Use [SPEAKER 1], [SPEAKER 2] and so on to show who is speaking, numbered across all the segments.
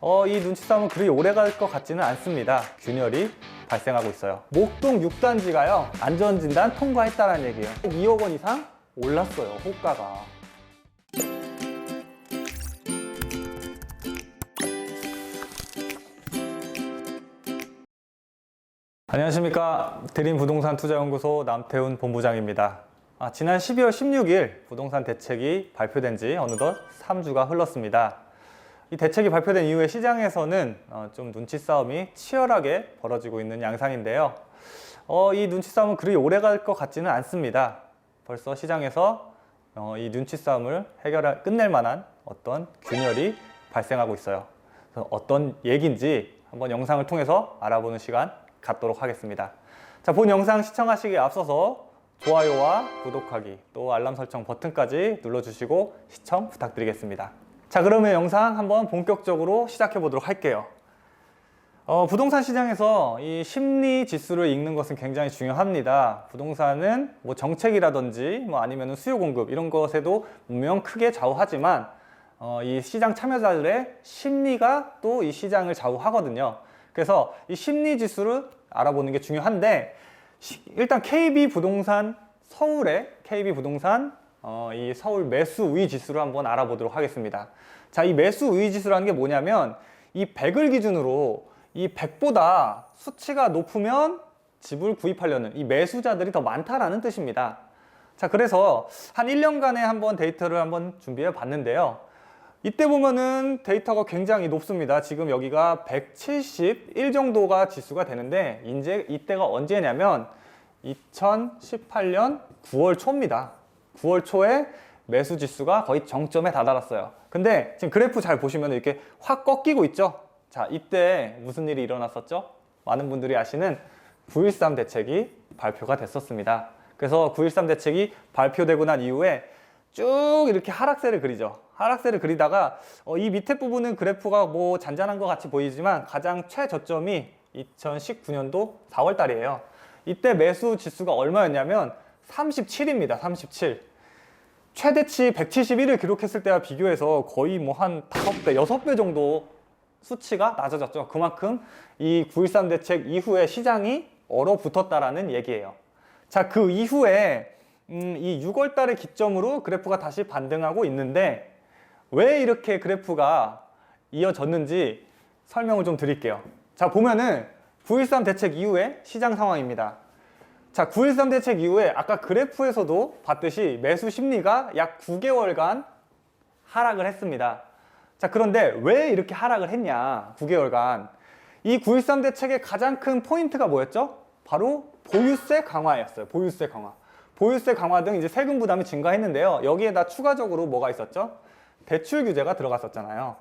[SPEAKER 1] 어, 이 눈치 싸움은 그리 오래 갈 것 같지는 않습니다. 균열이 발생하고 있어요. 목동 6단지가요, 안전진단 통과했다는 얘기예요. 2억 원 이상 올랐어요, 호가가. 안녕하십니까. 드림 부동산 투자연구소 남태훈 본부장입니다. 아, 지난 12월 16일 부동산 대책이 발표된 지 어느덧 3주가 흘렀습니다. 이 대책이 발표된 이후에 시장에서는 어, 좀 눈치 싸움이 치열하게 벌어지고 있는 양상인데요. 어, 이 눈치 싸움은 그리 오래 갈 것 같지는 않습니다. 벌써 시장에서 어, 이 눈치 싸움을 해결할 끝낼 만한 어떤 균열이 발생하고 있어요. 어떤 얘기인지 한번 영상을 통해서 알아보는 시간 갖도록 하겠습니다. 자, 본 영상 시청하시기에 앞서서 좋아요와 구독하기 또 알람 설정 버튼까지 눌러주시고 시청 부탁드리겠습니다. 자, 그러면 영상 한번 본격적으로 시작해 보도록 할게요. 어, 부동산 시장에서 이 심리 지수를 읽는 것은 굉장히 중요합니다. 부동산은 뭐 정책이라든지 뭐 아니면 수요 공급 이런 것에도 분명 크게 좌우하지만 어, 이 시장 참여자들의 심리가 또 이 시장을 좌우하거든요. 그래서 이 심리 지수를 알아보는 게 중요한데 시- 일단 KB 부동산 서울의 KB 부동산 어, 이 서울 매수 우위 지수를 한번 알아보도록 하겠습니다. 자, 이 매수 우위 지수라는 게 뭐냐면 이 100을 기준으로 이 100보다 수치가 높으면 집을 구입하려는 이 매수자들이 더 많다라는 뜻입니다. 자, 그래서 한 1년간의 한번 데이터를 한번 준비해 봤는데요. 이때 보면은 데이터가 굉장히 높습니다. 지금 여기가 171 정도가 지수가 되는데 이제 이때가 언제냐면 2018년 9월 초입니다. 9월 초에 매수 지수가 거의 정점에 다다랐어요. 근데 지금 그래프 잘 보시면 이렇게 확 꺾이고 있죠. 자, 이때 무슨 일이 일어났었죠? 많은 분들이 아시는 9.13 대책이 발표가 됐었습니다. 그래서 9.13 대책이 발표되고 난 이후에 쭉 이렇게 하락세를 그리죠. 하락세를 그리다가 어, 이 밑에 부분은 그래프가 뭐 잔잔한 것 같이 보이지만 가장 최저점이 2019년도 4월 달이에요. 이때 매수 지수가 얼마였냐면 37입니다. 37. 최대치 171을 기록했을 때와 비교해서 거의 뭐 한 5배, 6배 정도 수치가 낮아졌죠. 그만큼 이 9.13 대책 이후에 시장이 얼어붙었다라는 얘기예요. 자, 그 이후에 음, 이 6월 달을 기점으로 그래프가 다시 반등하고 있는데 왜 이렇게 그래프가 이어졌는지 설명을 좀 드릴게요. 자, 보면은 9.13 대책 이후에 시장 상황입니다. 자, 9.13 대책 이후에 아까 그래프에서도 봤듯이 매수 심리가 약 9개월간 하락을 했습니다. 자, 그런데 왜 이렇게 하락을 했냐? 9개월간. 이 9.13 대책의 가장 큰 포인트가 뭐였죠? 바로 보유세 강화였어요. 보유세 강화. 보유세 강화 등 이제 세금 부담이 증가했는데요. 여기에다 추가적으로 뭐가 있었죠? 대출 규제가 들어갔었잖아요.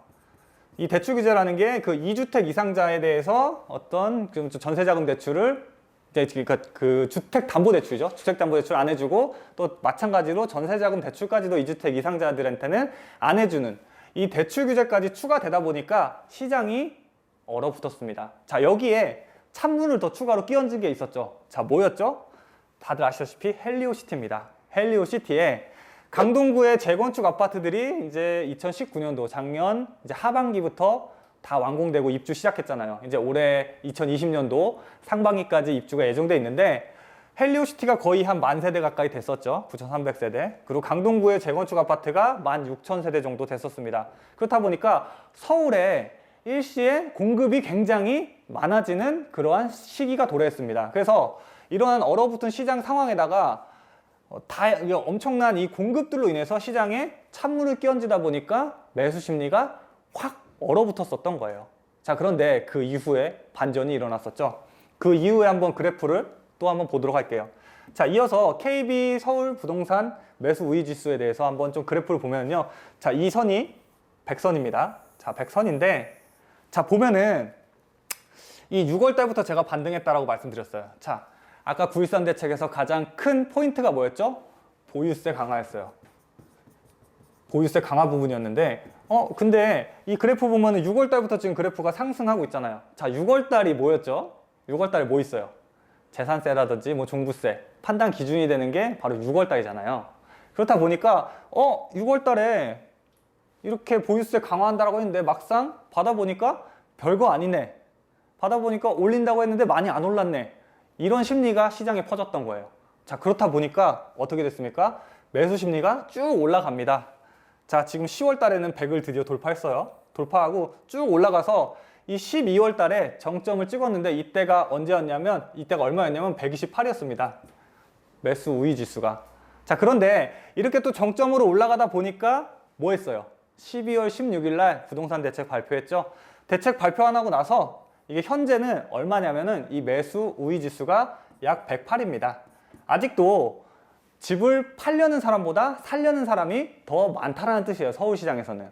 [SPEAKER 1] 이 대출 규제라는 게 그 2주택 이상자에 대해서 어떤 그 전세자금 대출을 그러니까 그 주택 담보 대출이죠. 주택 담보 대출 안 해주고 또 마찬가지로 전세자금 대출까지도 2주택 이상자들한테는 안 해주는 이 대출 규제까지 추가되다 보니까 시장이 얼어붙었습니다. 자 여기에 찬물을 더 추가로 끼얹은 게 있었죠. 자 뭐였죠? 다들 아시다시피 헬리오시티입니다. 헬리오시티에 강동구의 재건축 아파트들이 이제 2019년도 작년 이제 하반기부터 다 완공되고 입주 시작했잖아요. 이제 올해 2020년도 상반기까지 입주가 예정돼 있는데 헬리오시티가 거의 한 만 세대 가까이 됐었죠. 9,300세대. 그리고 강동구의 재건축 아파트가 16,000세대 정도 됐었습니다. 그렇다 보니까 서울에 일시에 공급이 굉장히 많아지는 그러한 시기가 도래했습니다. 그래서 이러한 얼어붙은 시장 상황에다가 어, 다 엄청난 이 공급들로 인해서 시장에 찬물을 끼얹다 보니까 매수 심리가 확 얼어붙었었던 거예요. 자, 그런데 그 이후에 반전이 일어났었죠. 그 이후에 한번 그래프를 또 한번 보도록 할게요. 자, 이어서 KB 서울 부동산 매수 우위 지수에 대해서 한번 좀 그래프를 보면요. 자, 이 선이 100선입니다. 자, 100선인데 자, 보면은 이 6월 달부터 제가 반등했다라고 말씀드렸어요. 자, 아까 9.13 대책에서 가장 큰 포인트가 뭐였죠? 보유세 강화였어요. 보유세 강화 부분이었는데, 어, 근데 이 그래프 보면 은 6월 달부터 지금 그래프가 상승하고 있잖아요. 자, 6월 달이 뭐였죠? 6월 달에 뭐 있어요? 재산세라든지 뭐 종부세 판단 기준이 되는 게 바로 6월 달이잖아요. 그렇다 보니까 어, 6월 달에 이렇게 보유세 강화한다라고 했는데 막상 받아보니까 별거 아니네. 받아보니까 올린다고 했는데 많이 안 올랐네. 이런 심리가 시장에 퍼졌던 거예요. 자, 그렇다 보니까 어떻게 됐습니까? 매수 심리가 쭉 올라갑니다. 자, 지금 10월 달에는 100을 드디어 돌파했어요. 돌파하고 쭉 올라가서 이 12월 달에 정점을 찍었는데 이때가 언제였냐면 이때가 얼마였냐면 128이었습니다. 매수 우위 지수가. 자, 그런데 이렇게 또 정점으로 올라가다 보니까 뭐 했어요? 12월 16일 날 부동산 대책 발표했죠. 대책 발표 안 하고 나서 이게 현재는 얼마냐면은 이 매수 우위 지수가 약 108입니다. 아직도 집을 팔려는 사람보다 살려는 사람이 더 많다라는 뜻이에요. 서울시장에서는.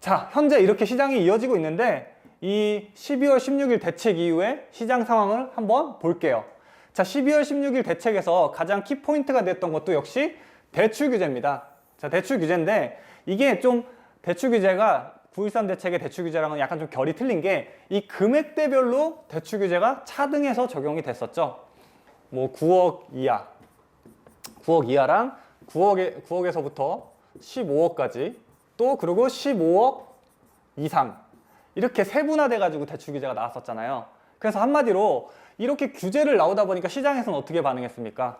[SPEAKER 1] 자, 현재 이렇게 시장이 이어지고 있는데 이 12월 16일 대책 이후에 시장 상황을 한번 볼게요. 자, 12월 16일 대책에서 가장 키포인트가 됐던 것도 역시 대출 규제입니다. 자, 대출 규제인데 이게 좀 대출 규제가 9.13 대책의 대출 규제랑은 약간 좀 결이 틀린 게 이 금액대별로 대출 규제가 차등해서 적용이 됐었죠. 뭐 9억 이하, 9억 이하랑 9억에, 9억에서부터 15억까지 또 그리고 15억 이상 이렇게 세분화돼 가지고 대출 규제가 나왔었잖아요. 그래서 한마디로 이렇게 규제를 나오다 보니까 시장에서는 어떻게 반응했습니까?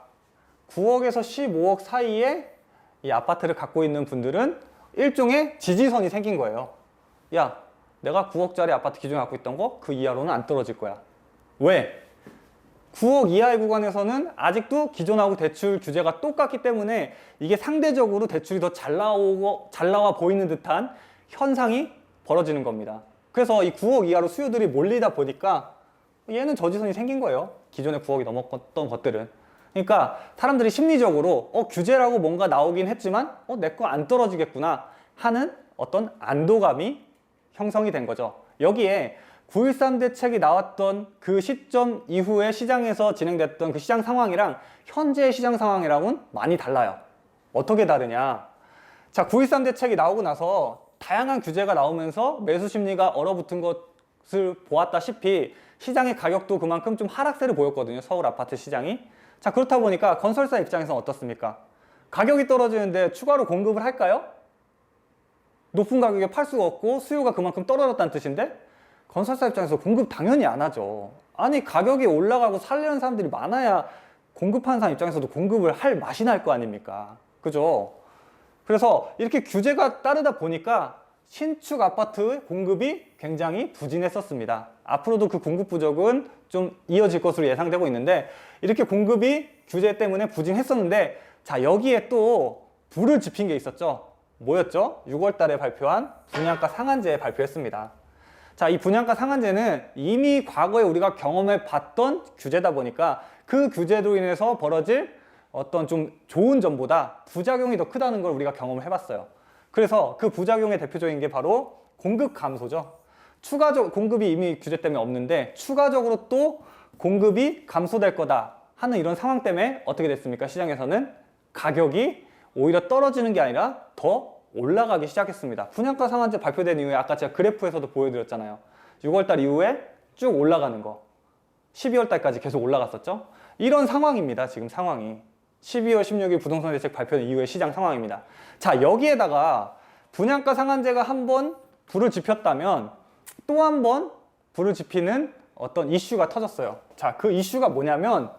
[SPEAKER 1] 9억에서 15억 사이에 이 아파트를 갖고 있는 분들은 일종의 지지선이 생긴 거예요. 야, 내가 9억짜리 아파트 기존에 갖고 있던 거 그 이하로는 안 떨어질 거야. 왜? 9억 이하의 구간에서는 아직도 기존하고 대출 규제가 똑같기 때문에 이게 상대적으로 대출이 더 잘 나오고 잘 나와 보이는 듯한 현상이 벌어지는 겁니다. 그래서 이 9억 이하로 수요들이 몰리다 보니까 얘는 저지선이 생긴 거예요. 기존에 9억이 넘었던 것들은. 그러니까 사람들이 심리적으로 어 규제라고 뭔가 나오긴 했지만 어 내 거 안 떨어지겠구나 하는 어떤 안도감이 형성이 된 거죠. 여기에 9.13 대책이 나왔던 그 시점 이후에 시장에서 진행됐던 그 시장 상황이랑 현재의 시장 상황이랑은 많이 달라요. 어떻게 다르냐? 자, 9.13 대책이 나오고 나서 다양한 규제가 나오면서 매수 심리가 얼어붙은 것을 보았다시피 시장의 가격도 그만큼 좀 하락세를 보였거든요. 서울 아파트 시장이. 자, 그렇다 보니까 건설사 입장에서는 어떻습니까? 가격이 떨어지는데 추가로 공급을 할까요? 높은 가격에 팔 수가 없고 수요가 그만큼 떨어졌다는 뜻인데 건설사 입장에서 공급 당연히 안 하죠. 아니 가격이 올라가고 살려는 사람들이 많아야 공급하는 사람 입장에서도 공급을 할 맛이 날 거 아닙니까? 그죠? 그래서 이렇게 규제가 따르다 보니까 신축 아파트 공급이 굉장히 부진했었습니다. 앞으로도 그 공급 부족은 좀 이어질 것으로 예상되고 있는데 이렇게 공급이 규제 때문에 부진했었는데 자 여기에 또 불을 지핀 게 있었죠. 뭐였죠? 6월 달에 발표한 분양가 상한제 발표했습니다. 자, 이 분양가 상한제는 이미 과거에 우리가 경험해 봤던 규제다 보니까 그 규제로 인해서 벌어질 어떤 좀 좋은 점보다 부작용이 더 크다는 걸 우리가 경험을 해봤어요. 그래서 그 부작용의 대표적인 게 바로 공급 감소죠. 추가적 공급이 이미 규제 때문에 없는데 추가적으로 또 공급이 감소될 거다 하는 이런 상황 때문에 어떻게 됐습니까? 시장에서는 가격이 오히려 떨어지는 게 아니라 더 올라가기 시작했습니다. 분양가 상한제 발표된 이후에 아까 제가 그래프에서도 보여드렸잖아요. 6월달 이후에 쭉 올라가는 거. 12월 달까지 계속 올라갔었죠. 이런 상황입니다. 지금 상황이. 12월 16일 부동산 대책 발표 이후의 시장 상황입니다. 자, 여기에다가 분양가 상한제가 한 번 불을 지폈다면 또 한 번 불을 지피는 어떤 이슈가 터졌어요. 자, 그 이슈가 뭐냐면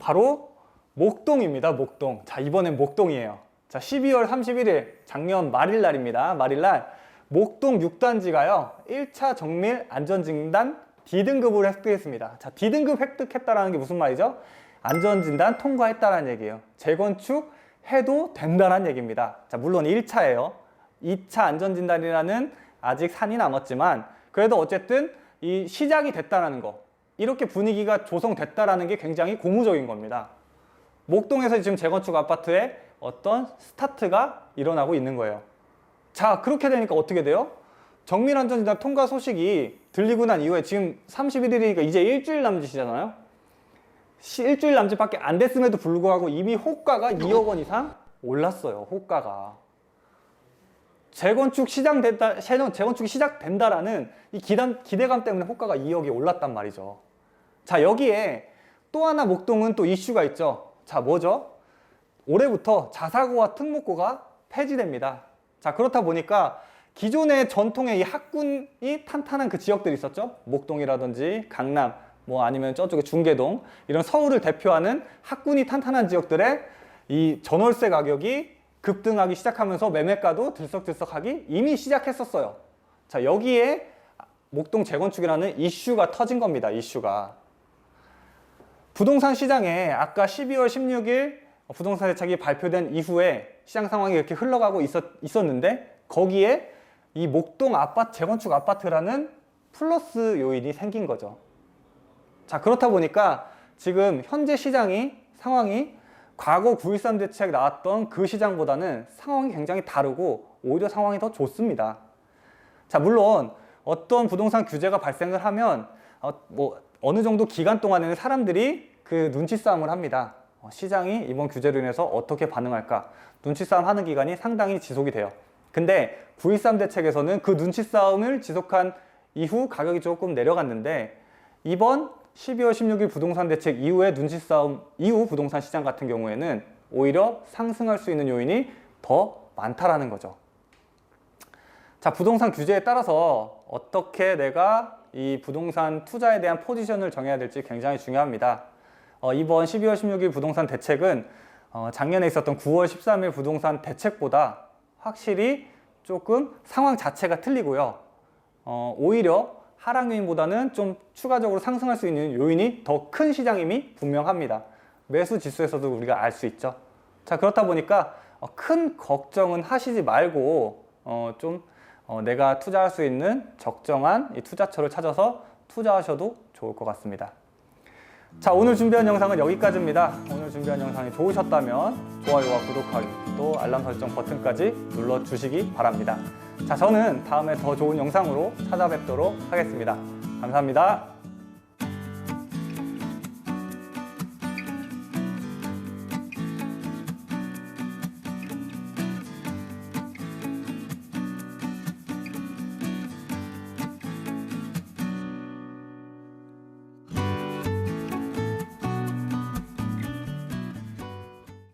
[SPEAKER 1] 바로 목동입니다. 목동. 자, 이번엔 목동이에요. 자, 12월 31일 작년 말일 날입니다. 말일 날 목동 6단지가요. 1차 정밀 안전진단 D등급을 획득했습니다. 자, D등급 획득했다라는 게 무슨 말이죠? 안전진단 통과했다라는 얘기예요. 재건축 해도 된다라는 얘기입니다. 자, 물론 1차예요. 2차 안전진단이라는 아직 산이 남았지만 그래도 어쨌든 이 시작이 됐다라는 거. 이렇게 분위기가 조성됐다라는 게 굉장히 고무적인 겁니다. 목동에서 지금 재건축 아파트에 어떤 스타트가 일어나고 있는 거예요. 자, 그렇게 되니까 어떻게 돼요? 정밀안전진단 통과 소식이 들리고 난 이후에 지금 31일이니까 이제 일주일 남짓이잖아요. 시- 일주일 남짓밖에 안 됐음에도 불구하고 이미 호가가 2억 원 이상 올랐어요. 호가가. 재건축 재건- 재건축이 시작된다라는 이 기단, 기대감 때문에 호가가 2억이 올랐단 말이죠. 자, 여기에 또 하나 목동은 또 이슈가 있죠. 자, 뭐죠? 올해부터 자사고와 특목고가 폐지됩니다. 자, 그렇다 보니까 기존의 전통의 이 학군이 탄탄한 그 지역들이 있었죠. 목동이라든지 강남, 뭐 아니면 저쪽에 중계동 이런 서울을 대표하는 학군이 탄탄한 지역들의 이 전월세 가격이 급등하기 시작하면서 매매가도 들썩들썩하기 이미 시작했었어요. 자, 여기에 목동 재건축이라는 이슈가 터진 겁니다. 이슈가. 부동산 시장에 아까 12월 16일 부동산 대책이 발표된 이후에 시장 상황이 이렇게 흘러가고 있었, 있었는데 거기에 이 목동 아파트 재건축 아파트라는 플러스 요인이 생긴 거죠. 자 그렇다 보니까 지금 현재 시장이 상황이 과거 9.13 대책 나왔던 그 시장보다는 상황이 굉장히 다르고 오히려 상황이 더 좋습니다. 자 물론 어떤 부동산 규제가 발생을 하면 어, 뭐 어느 정도 기간 동안에는 사람들이 그 눈치 싸움을 합니다. 어, 시장이 이번 규제로 인해서 어떻게 반응할까 눈치 싸움 하는 기간이 상당히 지속이 돼요. 근데 9.13 대책에서는 그 눈치 싸움을 지속한 이후 가격이 조금 내려갔는데 이번 12월 16일 부동산 대책 이후의 눈치 싸움 이후 부동산 시장 같은 경우에는 오히려 상승할 수 있는 요인이 더 많다라는 거죠. 자, 부동산 규제에 따라서 어떻게 내가 이 부동산 투자에 대한 포지션을 정해야 될지 굉장히 중요합니다. 어, 이번 12월 16일 부동산 대책은 어, 작년에 있었던 9월 13일 부동산 대책보다 확실히 조금 상황 자체가 틀리고요. 어, 오히려 하락 요인보다는 좀 추가적으로 상승할 수 있는 요인이 더 큰 시장임이 분명합니다. 매수 지수에서도 우리가 알 수 있죠. 자 그렇다 보니까 어, 큰 걱정은 하시지 말고 어, 좀 어, 내가 투자할 수 있는 적정한 이 투자처를 찾아서 투자하셔도 좋을 것 같습니다. 자 오늘 준비한 영상은 여기까지입니다. 오늘 준비한 영상이 좋으셨다면 좋아요와 구독하기 또 알람 설정 버튼까지 눌러주시기 바랍니다. 자 저는 다음에 더 좋은 영상으로 찾아뵙도록 하겠습니다. 감사합니다.